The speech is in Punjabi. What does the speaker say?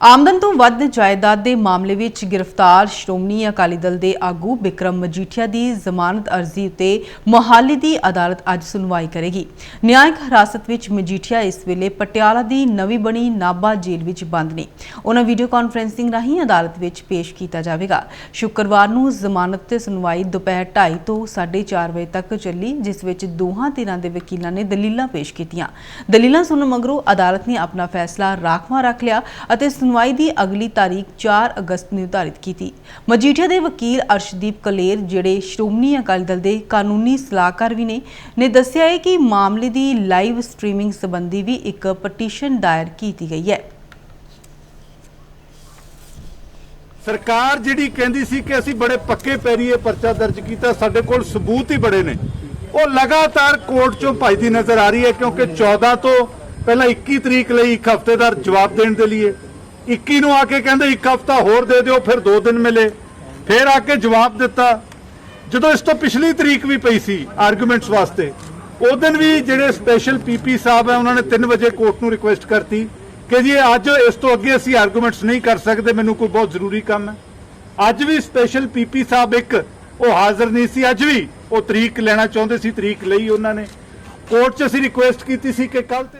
ਆਮਦਨ ਤੋਂ ਵੱਧ ਜਾਇਦਾਦ ਦੇ ਮਾਮਲੇ ਵਿੱਚ ਗ੍ਰਿਫਤਾਰ ਸ਼੍ਰੋਮਣੀ ਅਕਾਲੀ ਦਲ ਦੇ ਆਗੂ ਬਿਕਰਮ ਮਜੀਠੀਆ ਦੀ ਜ਼ਮਾਨਤ ਅਰਜ਼ੀ ਉਤੇ ਮੋਹਾਲੀ ਦੀ ਅਦਾਲਤ ਅੱਜ ਸੁਣਵਾਈ ਕਰੇਗੀ। ਨਿਆਂਇਕ ਹਿਰਾਸਤ ਵਿੱਚ ਮਜੀਠੀਆ ਇਸ ਵੇਲੇ ਪਟਿਆਲਾ ਦੀ ਨਵੀਂ ਬਣੀ ਨਾਭਾ ਜੇਲ੍ਹ ਵਿੱਚ ਬੰਦ ਨੇ। ਉਹਨਾਂ ਵੀਡੀਓ ਕਾਨਫਰੈਂਸਿੰਗ ਰਾਹੀਂ ਅਦਾਲਤ ਵਿੱਚ ਪੇਸ਼ ਕੀਤਾ ਜਾਵੇਗਾ। ਸ਼ੁੱਕਰਵਾਰ ਨੂੰ ਜ਼ਮਾਨਤ ਤੇ ਸੁਣਵਾਈ ਦੁਪਹਿਰ 2:30 ਤੋਂ 4:30 ਵਜੇ ਤੱਕ ਚੱਲੀ, ਜਿਸ ਵਿੱਚ ਦੋਹਾਂ ਧਿਰਾਂ ਦੇ ਵਕੀਲਾਂ ਨੇ ਦਲੀਲਾਂ ਪੇਸ਼ ਕੀਤੀਆਂ। ਦਲੀਲਾਂ ਸੁਣਨ ਮਗਰੋਂ ਅਦਾਲਤ ਨੇ ਆਪਣਾ ਫੈਸਲਾ ਰਾਖਵਾਂ ਰੱਖ ਲਿਆ ਅਤੇ ਸੁਣਵਾਈ ਦੀ ਅਗਲੀ ਤਾਰੀਖ 4 ਅਗਸਤ ਨਿਰਧਾਰਿਤ ਕੀਤੀ। ਮਜੀਠੀਆ ਦੇ ਵਕੀਲ ਅਰਸ਼ਦੀਪ ਕਲੇਰ, ਜਿਹੜੇ ਸ਼੍ਰੋਮਣੀ ਅਕਾਲੀ ਦਲ ਦੇ ਕਾਨੂੰਨੀ ਸਲਾਹਕਾਰ ਵੀ ਨੇ ਨੇ ਦੱਸਿਆ ਹੈ ਕਿ ਮਾਮਲੇ ਦੀ ਲਾਈਵ ਸਟ੍ਰੀਮਿੰਗ ਸੰਬੰਧੀ ਵੀ ਇੱਕ ਪਟੀਸ਼ਨ ਦਾਇਰ ਕੀਤੀ ਗਈ ਹੈ। ਸਰਕਾਰ ਜਿਹੜੀ ਕਹਿੰਦੀ ਸੀ ਕਿ ਅਸੀਂ ਬੜੇ ਪੱਕੇ ਪੈਰੀਏ ਪਰਚਾ ਦਰਜ ਕੀਤਾ, ਸਾਡੇ ਕੋਲ ਸਬੂਤ ਹੀ ਬੜੇ ਨੇ। ਉਹ ਲਗਾਤਾਰ ਕੋਰਟ ਚੋਂ ਭਜਦੀ ਨਜ਼ਰ ਆ ਰਹੀ ਹੈ ਕਿਉਂਕਿ 14 ਤੋਂ ਪਹਿਲਾਂ 21 ਤਰੀਕ ਲਈ ਇੱਕ ਹਫ਼ਤੇ ਦਾ ਜਵਾਬ ਦੇਣ ਦੇ ਲਈ 21 ਨੂੰ ਆ ਕੇ ਕਹਿੰਦੇ ਇੱਕ ਹਫ਼ਤਾ ਹੋਰ ਦੇ ਦਿਓ, ਫਿਰ 2 ਦਿਨ ਮਿਲੇ। ਫਿਰ ਆ ਕੇ ਜਵਾਬ ਦਿੱਤਾ। ਜਦੋਂ ਇਸ ਤੋਂ ਪਿਛਲੀ ਤਰੀਕ ਵੀ ਪਈ ਸੀ ਆਰਗੂਮੈਂਟਸ ਵਾਸਤੇ, ਉਹ ਦਿਨ ਵੀ ਜਿਹੜੇ ਸਪੈਸ਼ਲ ਪੀਪੀ ਸਾਹਿਬ ਹੈ ਉਹਨਾਂ ਨੇ 3 ਵਜੇ ਕੋਰਟ ਨੂੰ ਰਿਕੁਐਸਟ ਕਰਤੀ ਕਿ ਜੀ ਅੱਜ ਇਸ ਤੋਂ ਅੱਗੇ ਅਸੀਂ ਆਰਗੂਮੈਂਟਸ ਨਹੀਂ ਕਰ ਸਕਦੇ, ਮੈਨੂੰ ਕੋਈ ਬਹੁਤ ਜ਼ਰੂਰੀ ਕੰਮ ਹੈ। ਅੱਜ ਵੀ ਸਪੈਸ਼ਲ ਪੀਪੀ ਸਾਹਿਬ ਇੱਕ, ਉਹ ਹਾਜ਼ਰ ਨਹੀਂ ਸੀ, ਅੱਜ ਵੀ ਉਹ ਤਰੀਕ ਲੈਣਾ ਚਾਹੁੰਦੇ ਸੀ, ਤਰੀਕ ਲਈ ਉਹਨਾਂ ਨੇ। ਕੋਰਟ 'ਚ ਅਸੀਂ ਰਿਕੁਐਸਟ ਕੀਤੀ ਸੀ ਕਿ ਕੱਲ ਤੇ